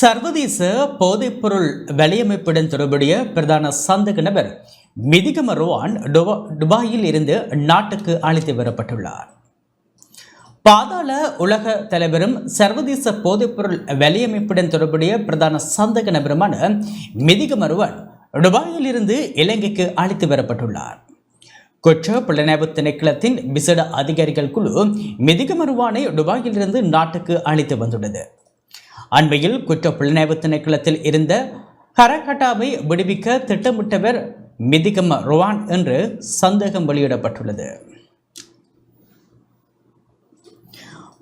சர்வதேச போதைப்பொருள் வலையமைப்புடன் தொடர்புடைய பிரதான சந்தக நபர் மிதிகம ரோவான் டுபா- துபாயில் இருந்து நாட்டுக்கு அழைத்து வரப்பட்டுள்ளார். பாதாள உலக தலைவரும் சர்வதேச போதைப்பொருள் வலையமைப்புடன் தொடர்புடைய பிரதான சந்தக நபருமான மிதிகமருவன் துபாயில் இருந்து இலங்கைக்கு அழைத்து வரப்பட்டுள்ளார். குற்ற புலனாய்வு திணைக்களத்தின் விசேட அதிகாரிகள் குழு மிதிகமருவானை துபாயிலிருந்து நாட்டுக்கு அழைத்து வந்துள்ளது. அண்மையில் குற்ற புலனாய்வு திணைக்களத்தில் இருந்த கரகட்டாவை விடுவிக்க திட்டமிட்டவர் மிதிகம ருவான் என்று சந்தேகம் வெளியிடப்பட்டுள்ளது.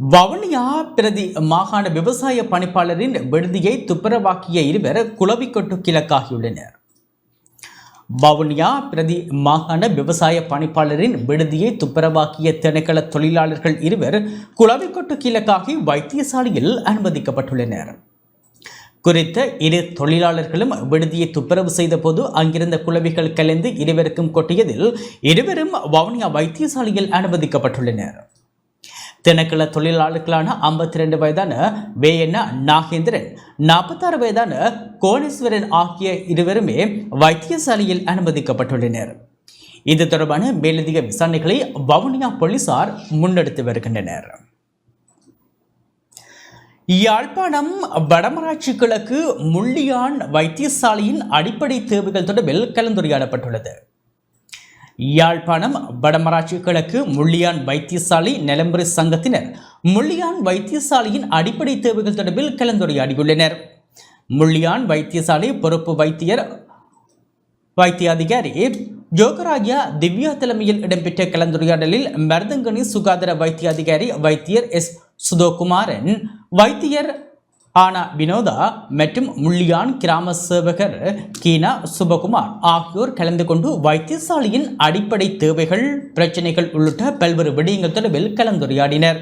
வவுனியா பிரதி மாகாண விவசாய பணிப்பாளரின் விடுதியை துப்புரவாக்கிய இருவர் குளவிக்கொட்டு கிழக்காகியுள்ளனர். வவுனியா பிரதி மாகாண விவசாய பணிப்பாளரின் விடுதியை துப்புரவாக்கிய திணைக்கள தொழிலாளர்கள் இருவர் குளவிக்கொட்டு கீழக்காகி வைத்தியசாலையில் அனுமதிக்கப்பட்டுள்ளனர். குறித்த இரு தொழிலாளர்களும் விடுதியை துப்புரவு செய்த போது அங்கிருந்த குளவிகள் கலைந்து இருவருக்கும் கொட்டியதில் இருவரும் வவுனியா வைத்தியசாலையில் அனுமதிக்கப்பட்டுள்ளனர். திணைக்கள தொழிலாளர்களான ஐம்பத்தி ரெண்டு வயதான வேயண்ணா நாகேந்திரன் நாற்பத்தாறு வயதான கோணேஸ்வரன் ஆகிய இருவருமே வைத்தியசாலையில் அனுமதிக்கப்பட்டுள்ளனர். இது தொடர்பான மேலதிக விசாரணைகளை வவுனியா போலீசார் முன்னெடுத்து வருகின்றனர். யாழ்ப்பாணம் வடமராட்சி கிழக்கு முள்ளியான் வைத்தியசாலையின் அடிப்படை தேவைகள் தொடர்பில் கலந்துரையாடப்பட்டுள்ளது. யாழ்ப்பாணம் வடமராட்சி கிழக்கு முள்ளியான் வைத்தியசாலை நிலம்பரி சங்கத்தினர் முள்ளியான் வைத்தியசாலையின் அடிப்படை தேவைகள் தொடர்பில் கலந்துரையாடியுள்ளனர். முள்ளியான் வைத்தியசாலை பொறுப்பு வைத்தியர் வைத்திய அதிகாரி ஜோகராஜா திவ்யா தலைமையில் இடம்பெற்ற கலந்துரையாடலில் மருதங்கனி சுகாதார வைத்திய அதிகாரி வைத்தியர் எஸ். சுதோகுமாரன் வைத்தியர் ஆனா வினோதா மற்றும் முள்ளியான் கிராம சேவகர் கீனா சுபகுமார் ஆகியோர் கலந்து கொண்டு வைத்தியசாலையின் அடிப்படை தேவைகள் பிரச்சனைகள் உள்ளிட்ட பல்வேறு விடயங்கள் தொடர்பில் கலந்துரையாடினர்.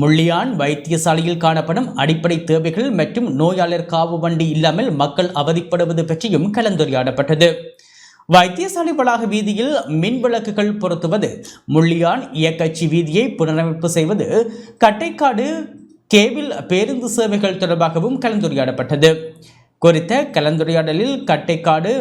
முள்ளியான் வைத்தியசாலையில் காணப்படும் அடிப்படை தேவைகள் மற்றும் நோயாளர் காவு வண்டி இல்லாமல் மக்கள் அவதிப்படுவது பற்றியும் கலந்துரையாடப்பட்டது. வைத்தியசாலை வளாக வீதியில் மின் விளக்குகள் பொருத்துவது முள்ளியான் இயக்கச்சி வீதியை புனரமைப்பு செய்வது கட்டைக்காடு கேபிள் பேருந்து சேவைகள் தொடர்பாகவும் கலந்துரையாடப்பட்டது. குறித்த கலந்துரையாடலில் கட்டைக்காடு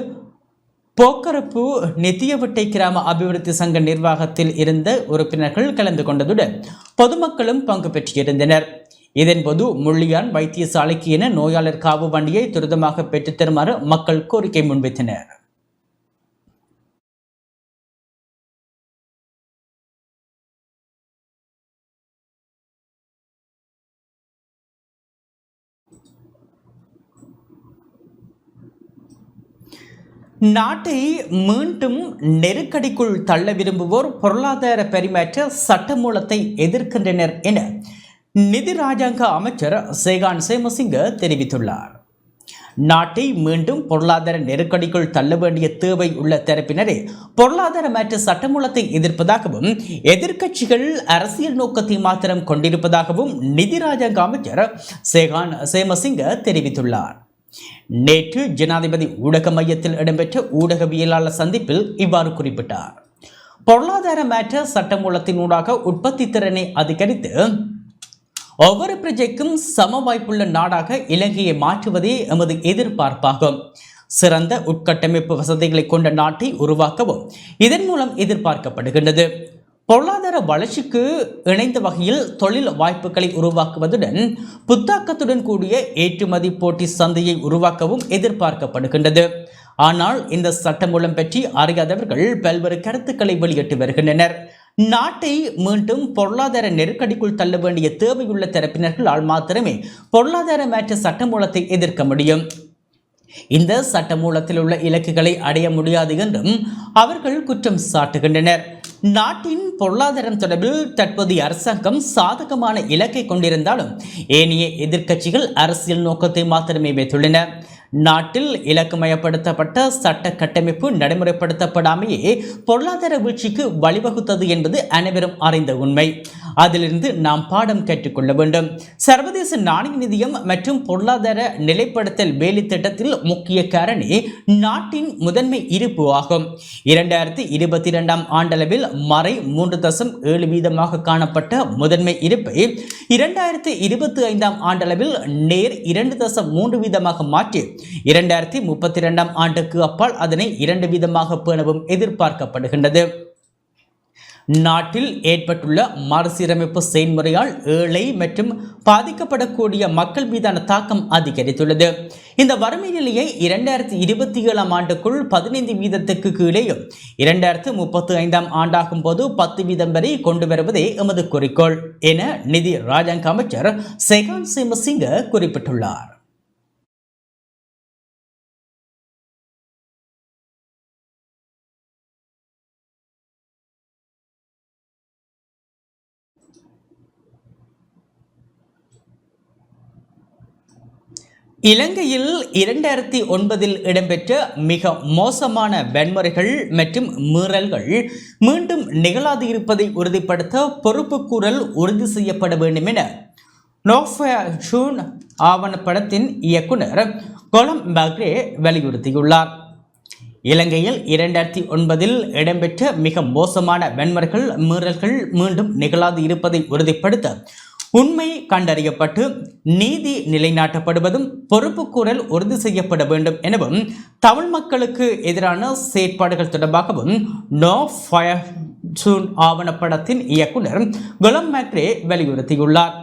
போக்கரப்பு நித்தியவட்டை கிராம அபிவிருத்தி சங்க நிர்வாகத்தில் இருந்த உறுப்பினர்கள் கலந்து கொண்டதுடன் பொதுமக்களும் பங்கு பெற்றிருந்தனர். இதன்போது முள்ளியான் வைத்தியசாலைக்கு என நோயாளர் காவு வண்டியை துரிதமாக பெற்றுத் தருமாறு மக்கள் கோரிக்கை முன்வைத்தனர். நாட்டை மீண்டும் நெருக்கடிக்குள் தள்ள விரும்புவோர் பொருளாதார பரிமாற்ற சட்டமூலத்தை எதிர்க்கின்றனர் என நிதி ராஜாங்க அமைச்சர் சேகான் சேமசிங்க தெரிவித்துள்ளார். நாட்டை மீண்டும் பொருளாதார நெருக்கடிக்குள் தள்ள வேண்டிய தேவை உள்ள தரப்பினரே பொருளாதார மாற்ற சட்டமூலத்தை எதிர்ப்பதாகவும் எதிர்க்கட்சிகள் அரசியல் நோக்கத்தை மாத்திரம் கொண்டிருப்பதாகவும் நிதி ராஜாங்க அமைச்சர் சேகான் சேமசிங்க தெரிவித்துள்ளார். நேற்று ஜனாதிபதி ஊடக மையத்தில் இடம்பெற்ற ஊடகவியலாளர் சந்திப்பில் இவ்வாறு குறிப்பிட்டார். பொருளாதார மாற்ற சட்டமூலத்தினூடாக உற்பத்தி திறனை அதிகரித்து ஒவ்வொரு பிரஜைக்கும் சம வாய்ப்புள்ள நாடாக இலங்கையை மாற்றுவதே எமது எதிர்பார்ப்பாகும். சிறந்த உட்கட்டமைப்பு வசதிகளை கொண்ட நாட்டை உருவாக்கவும் இதன் மூலம் எதிர்பார்க்கப்படுகின்றது. பொருளாதார வளர்ச்சிக்கு இணைந்த வகையில் தொழில் வாய்ப்புகளை உருவாக்குவதுடன் புத்தாக்கத்துடன் கூடிய ஏற்றுமதி போட்டி சந்தையை உருவாக்கவும் எதிர்பார்க்கப்படுகின்றது. ஆனால் இந்த சட்டமூலம் பற்றி அறியாதவர்கள் பல்வேறு கருத்துக்களை வெளியிட்டு வருகின்றனர். நாட்டை மீண்டும் பொருளாதார நெருக்கடிக்குள் தள்ள வேண்டிய தேவையுள்ள தரப்பினர்களால் மாத்திரமே பொருளாதார மாற்ற சட்டமூலத்தை எதிர்க்க முடியும். இந்த சட்டமூலத்தில் உள்ள இலக்குகளை அடைய முடியாது என்றும் அவர்கள் குற்றம் சாட்டுகின்றனர். நாட்டின் பொருளாதாரம் தொடர்பில் தற்போதைய அரசாங்கம் சாதகமான இலக்கை கொண்டிருந்தாலும் ஏனைய எதிர்க்கட்சிகள் அரசியல் நோக்கத்தை மாத்திரமே வைத்துள்ளன. நாட்டில் இலக்குமயப்படுத்தப்பட்ட சட்ட கட்டமைப்பு நடைமுறைப்படுத்தப்படாமையே பொருளாதார வீழ்ச்சிக்கு வழிவகுத்தது என்பது அனைவரும் அறிந்த உண்மை. அதிலிருந்து நாம் பாடம் கற்றுக்கொள்ள வேண்டும். சர்வதேச நாணய நிதியம் மற்றும் பொருளாதார நிலைப்படுத்தல் வேலை திட்டத்தில் முக்கிய காரணி நாட்டின் முதன்மை இருப்பு ஆகும். இரண்டாயிரத்தி இருபத்தி இரண்டாம் ஆண்டளவில் மறை மூன்று தசம் ஏழு வீதமாக காணப்பட்ட முதன்மை இருப்பை இரண்டாயிரத்தி இருபத்தி ஐந்தாம் ஆண்டளவில் நேர் இரண்டு தசம் மூன்று வீதமாக மாற்றி இரண்டாயிரத்தி முப்பத்தி இரண்டாம் ஆண்டுக்கு அப்பால் அதனை இரண்டு வீதமாக பேணவும் எதிர்பார்க்கப்படுகின்றது. நாட்டில் ஏற்பட்டுள்ள மறுசீரமைப்பு செயல்முறையால் ஏழை மற்றும் பாதிக்கப்படக்கூடிய மக்கள் மீதான தாக்கம் அதிகரித்துள்ளது. இந்த வறுமை நிலையை இரண்டாயிரத்தி இருபத்தி ஏழாம் ஆண்டுக்குள் பதினைந்து வீதத்துக்கு கீழேயும் இரண்டாயிரத்து முப்பத்தி ஐந்தாம் ஆண்டாகும் போது பத்து வீதம் வரை கொண்டு வருவதே எமது குறிக்கோள் என நிதி ராஜாங்க அமைச்சர் செகான் சிமசிங்க குறிப்பிட்டுள்ளார். இலங்கையில் இரண்டாயிரத்தி ஒன்பதில் இடம்பெற்ற மிக மோசமான வன்முறைகள் மற்றும் மீறல்கள் மீண்டும் நிகழாது இருப்பதை உறுதிப்படுத்த பொறுப்புக்கூறல் உறுதி செய்யப்பட வேண்டும் என நோஃபூன் ஆவணப்படத்தின் இயக்குனர் கொலம் பக்ரே வலியுறுத்தியுள்ளார். இலங்கையில் இரண்டாயிரத்தி ஒன்பதில் இடம்பெற்ற மிக மோசமான வன்முறைகள் மீறல்கள் மீண்டும் நிகழாது இருப்பதை உறுதிப்படுத்த உண்மை கண்டறியப்பட்டு நீதி நிலைநாட்டப்படுவதும் பொறுப்புக்கூறல் உறுதி செய்யப்பட வேண்டும் எனவும் தமிழ் மக்களுக்கு எதிரான செயற்பாடுகள் தொடர்பாகவும் நோ ஃபயர் சூன் ஆவணப்படத்தின் இயக்குனர் குலம் மேக்ரே வலியுறுத்தியுள்ளார்.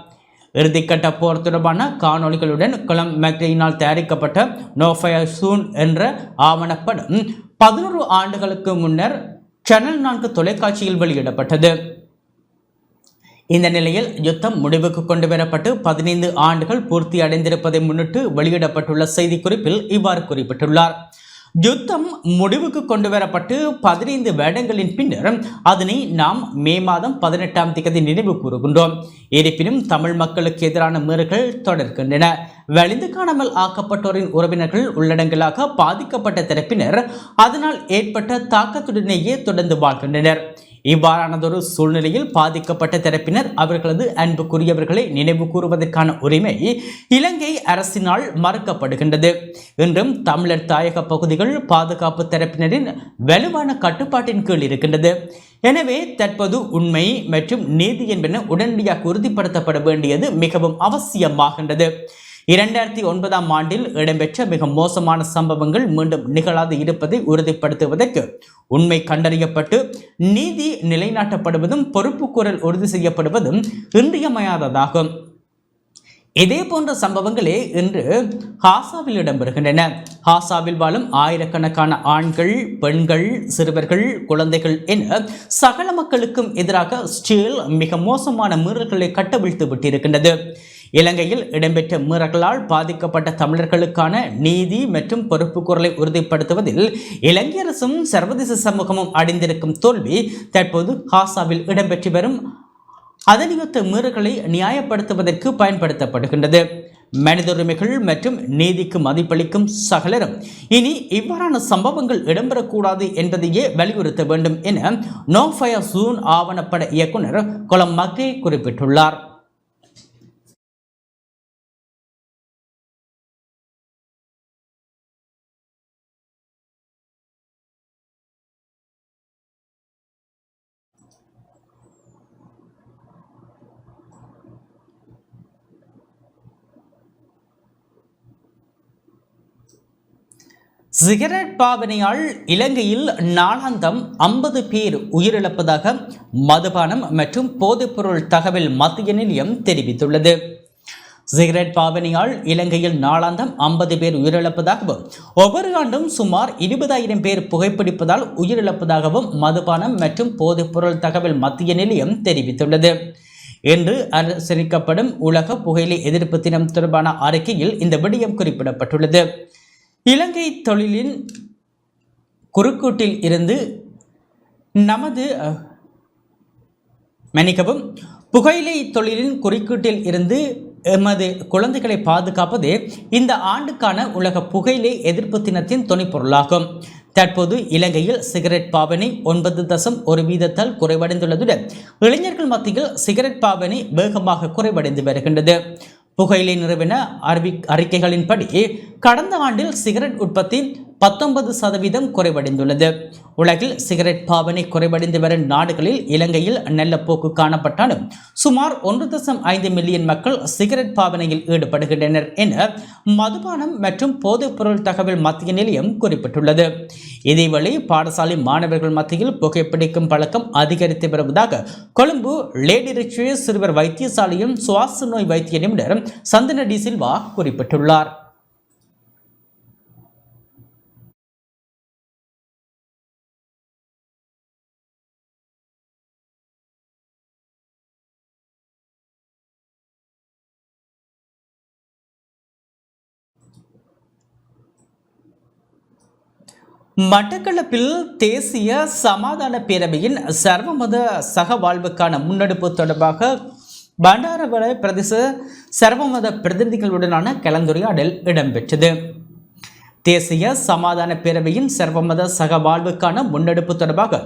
இறுதிக்கட்ட போர் தொடர்பான காணொளிகளுடன் குளம் மேக்ரேயினால் தயாரிக்கப்பட்ட நோ ஃபயர் சூன் என்ற ஆவணப்படம் பதினோரு ஆண்டுகளுக்கு முன்னர் சேனல் நான்கு தொலைக்காட்சியில் வெளியிடப்பட்டது. இந்த நிலையில் யுத்தம் முடிவுக்கு கொண்டு வரப்பட்டு பதினைந்து ஆண்டுகள் பூர்த்தி அடைந்திருப்பதை முன்னிட்டு வெளியிடப்பட்டுள்ள செய்திக்குறிப்பில் இவ்வாறு குறிப்பிட்டுள்ளார். யுத்தம் முடிவுக்கு கொண்டு வரப்பட்டு பதினைந்து வருடங்களின் பின்னர் அதனை நாம் மே மாதம் பதினெட்டாம் தேதி நினைவு கூறுகின்றோம். இருப்பினும் தமிழ் மக்களுக்கு எதிரான மீறல்கள் தொடர்கின்றன. வலிந்து காணாமல் ஆக்கப்பட்டோரின் உறவினர்கள் உள்ளடங்கலாக பாதிக்கப்பட்ட தரப்பினர் அதனால் ஏற்பட்ட தாக்கத்துடனேயே தொடர்ந்து வாழ்கின்றனர். இவ்வாறானதொரு சூழ்நிலையில் பாதிக்கப்பட்ட தரப்பினர் அவர்களது அன்புக்குரியவர்களை நினைவு கூறுவதற்கான உரிமை இலங்கை அரசினால் மறுக்கப்படுகின்றது. இன்றும் தமிழர் தாயக பகுதிகள் பாதுகாப்பு தரப்பினரின் வலுவான கட்டுப்பாட்டின் கீழ் இருக்கின்றது. எனவே தற்போது உண்மை மற்றும் நீதி என்பன உடனடியாக உறுதிப்படுத்தப்பட வேண்டியது மிகவும் அவசியமாகின்றது. இரண்டாயிரத்தி ஒன்பதாம் ஆண்டில் இடம்பெற்ற மிக மோசமான சம்பவங்கள் மீண்டும் நிகழாது இருப்பதை உறுதிப்படுத்துவதற்கு உண்மை கண்டறியப்பட்டு நீதி நிலைநாட்டப்படுவதும் பொறுப்புக்கூறல் உறுதி செய்யப்படுவதும் இன்றியமையாததாகும் இதே போன்ற சம்பவங்களே இன்று ஹாசாவில் இடம்பெறுகின்றன. ஹாசாவில் வாழும் ஆயிரக்கணக்கான ஆண்கள் பெண்கள் சிறுவர்கள் குழந்தைகள் என சகல மக்களுக்கும் எதிராக ஸ்டீல் மிக மோசமான மீறல்களை கட்டவிழ்த்து விட்டிருக்கின்றது. இலங்கையில் இடம்பெற்ற மீறல்களால் பாதிக்கப்பட்ட தமிழர்களுக்கான நீதி மற்றும் பொறுப்பு குரலை உறுதிப்படுத்துவதில் இலங்கை அரசும் சர்வதேச சமூகமும் அடைந்திருக்கும் தோல்வி தற்போது ஹாசாவில் இடம்பெற்று வரும் அதனியொத்த மீறல்களை நியாயப்படுத்துவதற்கு பயன்படுத்தப்படுகின்றது. மனித உரிமைகள் மற்றும் நீதிக்கு மதிப்பளிக்கும் சகலரும் இனி இவ்வாறான சம்பவங்கள் இடம்பெறக்கூடாது என்பதையே வலியுறுத்த வேண்டும் என நோ ஃபயர் சூன் ஆவணப்பட இயக்குனர் கொலம் மக்கே குறிப்பிட்டுள்ளார். சிகரெட் பாவனையால் இலங்கையில் நாளாந்தம் ஐம்பது பேர் உயிரிழப்பதாக மதுபானம் மற்றும் போதைப்பொருள் தகவல் மத்திய நிலையம் தெரிவித்துள்ளது. சிகரெட் பாவனையால் இலங்கையில் நாளாந்தம் ஐம்பது பேர் உயிரிழப்பதாகவும் ஒவ்வொரு ஆண்டும் சுமார் இருபதாயிரம் பேர் புகைப்பிடிப்பதால் உயிரிழப்பதாகவும் மதுபானம் மற்றும் போதைப்பொருள் தகவல் மத்திய நிலையம் தெரிவித்துள்ளது. என்று அனுசரிக்கப்படும் உலக புகையிலை எதிர்ப்பு தினம் தொடர்பான அறிக்கையில் இந்த விடயம் குறிப்பிடப்பட்டுள்ளது. இலங்கை தொழிலின் குறுக்கூட்டில் இருந்து நமது மன்னிக்கவும் புகையிலை தொழிலின் குறுக்கீட்டில் இருந்து எமது குழந்தைகளை பாதுகாப்பது இந்த ஆண்டுக்கான உலக புகையிலை எதிர்ப்பு தினத்தின் துணைப்பொருளாகும் தற்போது இலங்கையில் சிகரெட் பாவனை ஒன்பது தசம் ஒரு வீதத்தால் குறைவடைந்துள்ளதுடன் இளைஞர்கள் மத்தியில் சிகரெட் பாவனை வேகமாக குறைவடைந்து வருகின்றது. புகையிலை நிறுவன அறிவி அறிக்கைகளின்படி கடந்த ஆண்டில் சிகரெட் உற்பத்தி பத்தொன்பது சதவீதம் குறைவடைந்துள்ளது. உலகில் சிகரெட் பாவனை குறைவடைந்து வரும் நாடுகளில் இலங்கையில் நல்ல போக்கு காணப்பட்டாலும் சுமார் ஒன்று தசம் ஐந்து மில்லியன் மக்கள் சிகரெட் பாவனையில் ஈடுபடுகின்றனர் என மதுபானம் மற்றும் போதைப்பொருள் தகவல் மத்திய நிலையம் குறிப்பிட்டுள்ளது. இதேவேளை பாடசாலை மாணவர்கள் மத்தியில் புகைப்பிடிக்கும் பழக்கம் அதிகரித்து வருவதாக கொழும்பு லேடி ரிச்சுவே சிறுவர் வைத்தியசாலையும் சுவாச நோய் வைத்திய நிபுணர் சந்தன டி சில்வா குறிப்பிட்டுள்ளார். மட்டக்களப்பில் தேசிய சமாதான பேரவையின் சர்வமத சகவாழ்வுக்கான முன்னெடுப்பு தொடர்பாக பண்டாரவள பிரதேச சர்வமத பிரதிநிதிகளுடனான கலந்துரையாடல் இடம்பெற்றது. தேசிய சமாதான பேரவையின் சர்வமத சகவாழ்வுக்கான முன்னெடுப்பு தொடர்பாக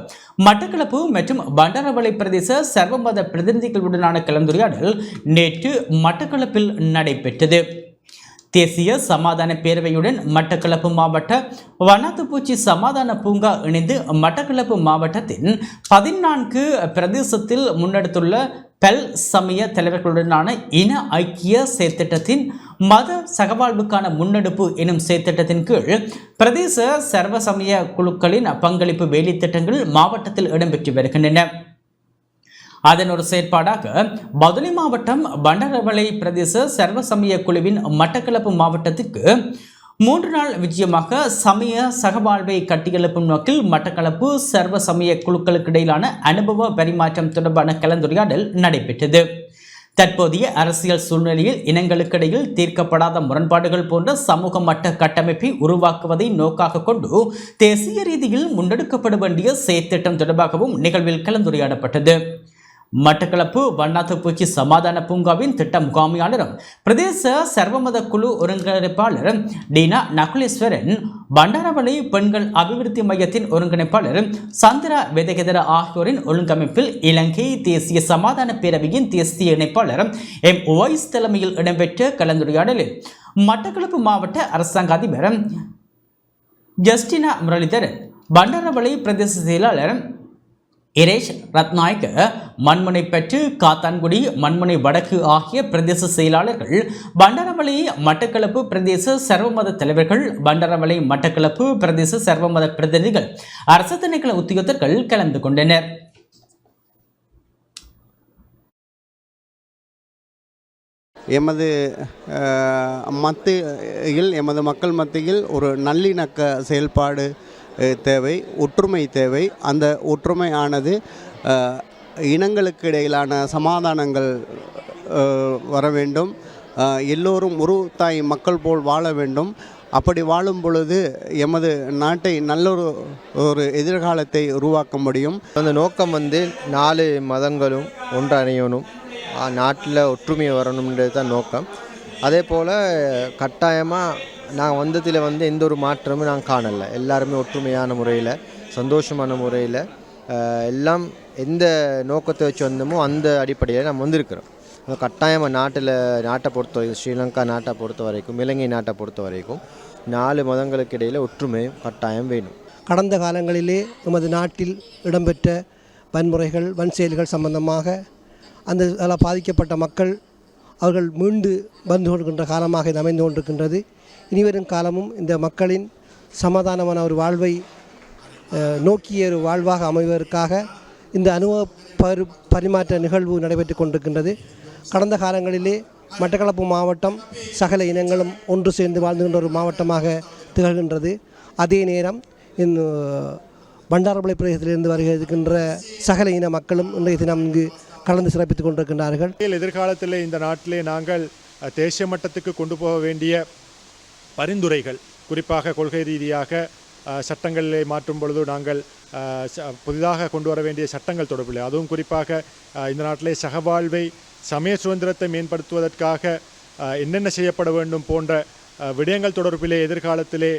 மட்டக்களப்பு மற்றும் பண்டாரவளை பிரதேச சர்வமத பிரதிநிதிகளுடனான கலந்துரையாடல் நேற்று மட்டக்களப்பில் நடைபெற்றது. தேசிய சமாதான பேரவையுடன் மட்டக்களப்பு மாவட்ட வனத்துப்பூச்சி சமாதான பூங்கா இணைந்து மட்டக்களப்பு மாவட்டத்தின் பதினான்கு பிரதேசத்தில் முன்னெடுத்துள்ள பெல் சமய தலைவர்களுடனான இன ஐக்கிய செயற்திட்டத்தின் மத சகவாழ்வுக்கான முன்னெடுப்பு எனும் செயற்திட்டத்தின் கீழ் பிரதேச சர்வ சமய குழுக்களின் பங்களிப்பு வேலைத்திட்டங்கள் மாவட்டத்தில் இடம்பெற்று வருகின்றன. அதன் ஒரு செயற்பாடாக பதுளை மாவட்டம் பண்டரவளை பிரதேச சர்வ சமய குழுவின் மட்டக்களப்பு மாவட்டத்திற்கு மூன்று நாள் விஜயமாக சமய சகவாழ்வை கட்டியெழுப்பும் நோக்கில் மட்டக்களப்பு சர்வ சமய குழுக்களுக்கு இடையிலான அனுபவ பரிமாற்றம் தொடர்பான கலந்துரையாடல் நடைபெற்றது. தற்போதைய அரசியல் சூழ்நிலையில் இனங்களுக்கிடையில் தீர்க்கப்படாத முரண்பாடுகள் போன்ற சமூக மட்ட கட்டமைப்பை உருவாக்குவதை நோக்காக கொண்டு தேசிய ரீதியில் முன்னெடுக்கப்பட வேண்டிய செயற்திட்டம் தொடர்பாகவும் நிகழ்வில் கலந்துரையாடப்பட்டது. மட்டக்களப்பு வண்ணாத்துப்பூச்சி சமாதான பூங்காவின் திட்ட முகாமையாளரும் பிரதேச சர்வமத குழு ஒருங்கிணைப்பாளர் டீனா நகுலேஸ்வரன் பண்டாரவளை பெண்கள் அபிவிருத்தி மையத்தின் ஒருங்கிணைப்பாளர் சந்திரா வெதகெதர ஆகியோரின் ஒழுங்கமைப்பில் இலங்கை தேசிய சமாதான பேரவையின் தேசிய இணைப்பாளர் எம் ஒய்ஸ் தலைமையில் இடம்பெற்ற கலந்துரையாடலில் மட்டக்களப்பு மாவட்ட அரசாங்க அதிபர் ஜஸ்டினா முரளிதரன் பண்டாரவளை பிரதேச செயலாளர் இரேஷ் ரத்நாயக்க மண்முனை பெற்று காத்தான்குடி மண்முனை வடக்கு ஆகிய பிரதேச செயலாளர்கள் பண்டாரவளை மட்டக்களப்பு பிரதேச சர்வமத தலைவர்கள் பண்டாரவளை மட்டக்களப்பு பிரதேச சர்வமத பிரதிநிதிகள் அரசு திணைக்கள உத்தியோகத்தர்கள் கலந்து கொண்டனர். எமது மத்தியில் எமது மக்கள் மத்தியில் ஒரு நல்லிணக்க செயல்பாடு தேவை ஒற்றுமை தேவை. அந்த ஒற்றுமையானது இனங்களுக்கு இடையிலான சமாதானங்கள் வர வேண்டும். எல்லோரும் ஒரு தாய் மக்கள் போல் வாழ வேண்டும். அப்படி வாழும் பொழுது எமது நாட்டை நல்லொரு ஒரு எதிர்காலத்தை உருவாக்க முடியும். அந்த நோக்கம் வந்து நாலு மதங்களும் ஒன்றணையணும் நாட்டில் ஒற்றுமை வரணுன்றது தான் நோக்கம். அதே போல் கட்டாயமாக நான் வந்ததில் வந்து எந்த ஒரு மாற்றமும் நான் காணலை. எல்லாருமே ஒற்றுமையான முறையில் சந்தோஷமான முறையில் எல்லாம் எந்த நோக்கத்தை வச்சு வந்தோமோ அந்த அடிப்படையில் நம்ம வந்திருக்கிறோம். கட்டாயமாக நாட்டில் நாட்டை பொறுத்த வரைக்கும் ஸ்ரீலங்கா நாட்டை பொறுத்த வரைக்கும் இலங்கை நாட்டை பொறுத்த வரைக்கும் நாலு மதங்களுக்கு இடையில் ஒற்றுமை கட்டாயம் வேணும். கடந்த காலங்களிலே நமது நாட்டில் இடம்பெற்ற வன்முறைகள் வன் செயல்கள் சம்பந்தமாக அந்த பாதிக்கப்பட்ட மக்கள் அவர்கள் மீண்டு வந்து கொண்டிருக்கின்ற காலமாக இது அமைந்து கொண்டிருக்கின்றது. இனிவரும் காலமும் இந்த மக்களின் சமாதானமான ஒரு வாழ்வை நோக்கிய ஒரு வாழ்வாக அமைவதற்காக இந்த அனுபவ பரி பரிமாற்ற நிகழ்வு நடைபெற்று கொண்டிருக்கின்றது. கடந்த காலங்களிலே மட்டக்களப்பு மாவட்டம் சகல இனங்களும் ஒன்று சேர்ந்து வாழ்ந்துகின்ற ஒரு மாவட்டமாக திகழ்கின்றது. அதே நேரம் இந்த பண்டாரப்பளை பிரதேசத்திலிருந்து வருகின்ற சகல இன மக்களும் இன்றைய தினம் இங்கு கலந்து சிறப்பித்துக் கொண்டிருக்கின்றார்கள். எதிர்காலத்தில் இந்த நாட்டிலே நாங்கள் தேசிய மட்டத்துக்கு கொண்டு போக வேண்டிய பரிந்துரைகள் குறிப்பாக கொள்கை ரீதியாக சட்டங்களிலே மாற்றும் பொழுது நாங்கள் அஹ், புதிதாக கொண்டு வர வேண்டிய சட்டங்கள் தொடர்பில் அதுவும் குறிப்பாக இந்த நாட்டிலே சகவாழ்வை சமய சுதந்திரத்தை மேம்படுத்துவதற்காக அஹ், என்னென்ன செய்யப்பட வேண்டும் போன்ற விடயங்கள் தொடர்பிலே எதிர்காலத்திலே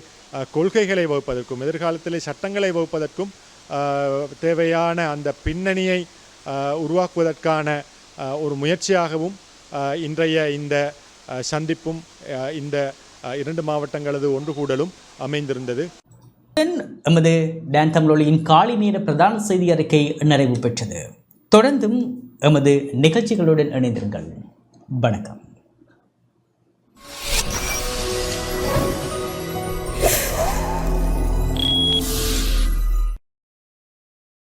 கொள்கைகளை வகுப்பதற்கும் எதிர்காலத்திலே சட்டங்களை வகுப்பதற்கும் அஹ், தேவையான அந்த பின்னணியை அஹ், உருவாக்குவதற்கான அஹ், ஒரு முயற்சியாகவும் அஹ், இன்றைய இந்த அஹ், சந்திப்பும் அஹ், இந்த இரண்டு மாவட்டங்களது ஒன்று கூடலும் அமைந்திருந்தது. எமது டான் தமிழொலியின் காலை நேர பிரதான செய்தி அறிக்கை நிறைவு பெற்றது. தொடர்ந்தும் எமது நிகழ்ச்சிகளுடன் இணைந்திருங்கள். வணக்கம்.